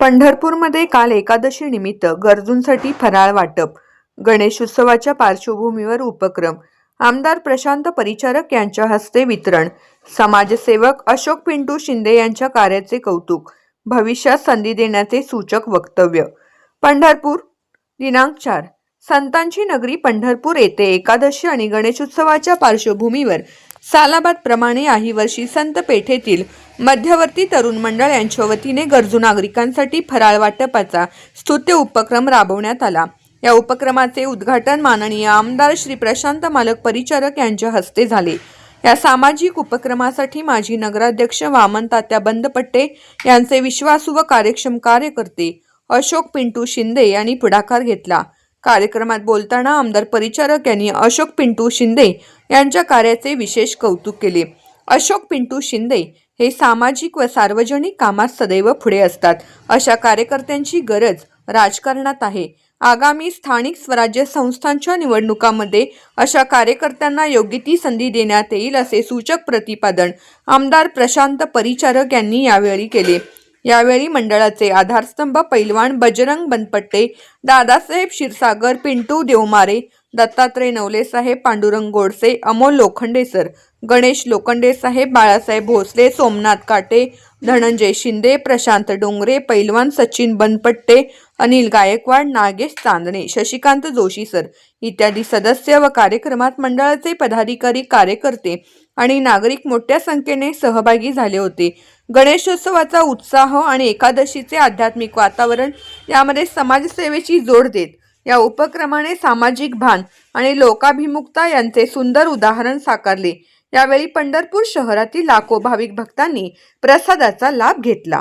पंढरपूरमध्ये काल एकादशी निमित्त गरजूंसाठी फराळ वाटप गणेश उत्सवाच्या पार्श्वभूमीवर उपक्रम. आमदार प्रशांत परिचारक यांच्या हस्ते वितरण. समाजसेवक अशोक पिंटू शिंदे यांच्या कार्याचे कौतुक. भविष्यात संधी देण्याचे सूचक वक्तव्य. पंढरपूर दिनांक चार. संतांची नगरी पंढरपूर येथे एकादशी आणि गणेशोत्सवाच्या पार्श्वभूमीवर सालाबादप्रमाणे याही वर्षी संत पेठेतील मध्यवर्ती तरुण मंडळ यांच्या वतीने गरजू नागरिकांसाठी फराळ वाटपाचा स्तुत्य उपक्रम राबवण्यात आला. या उपक्रमाचे उद्घाटन माननीय आमदार श्री प्रशांत मालक परिचारक यांच्या हस्ते झाले. या सामाजिक उपक्रमासाठी माजी नगराध्यक्ष वामन तात्या बंदपट्टे यांचे विश्वासू व कार्यक्षम कार्यकर्ते अशोक पिंटू शिंदे यांनी पुढाकार घेतला. कार्यक्रमात बोलताना आमदार परिचारक यांनी अशोक पिंटू शिंदे यांच्या कार्याचे विशेष कौतुक केले. अशोक पिंटू शिंदे हे सामाजिक व सार्वजनिक कामात सदैव पुढे असतात. अशा कार्यकर्त्यांची गरज राजकारणात आहे. आगामी स्थानिक स्वराज्य संस्थांच्या निवडणुकांमध्ये अशा कार्यकर्त्यांना योग्य ती संधी देण्यात येईल असे सूचक प्रतिपादन आमदार प्रशांत परिचारक यांनी यावेळी केले. यावेळी मंडळाचे आधारस्तंभ पैलवान बजरंग बनपट्टे दादासाहेब क्षीरसागर पिंटू देवमारे दत्तात्रय नवले साहेब पांडुरंग गोडसे अमोल लोखंडे सर गणेश लोखंडे साहेब बाळासाहेब भोसले सोमनाथ काटे धनंजय शिंदे प्रशांत डोंगरे पैलवान सचिन बनपट्टे अनिल गायकवाड नागेश चांदणे शशिकांत जोशी सर इत्यादी सदस्य व कार्यक्रमात मंडळाचे पदाधिकारी कार्यकर्ते आणि नागरिक मोठ्या संख्येने सहभागी झाले होते. गणेशोत्सवाचा उत्साह आणि एकादशीचे आध्यात्मिक वातावरण यामध्ये समाजसेवेची जोड देत या उपक्रमाने सामाजिक भान आणि लोकाभिमुखता यांचे सुंदर उदाहरण साकारले. यावेळी पंढरपूर शहरातील लाखो भाविक भक्तांनी प्रसादाचा लाभ घेतला.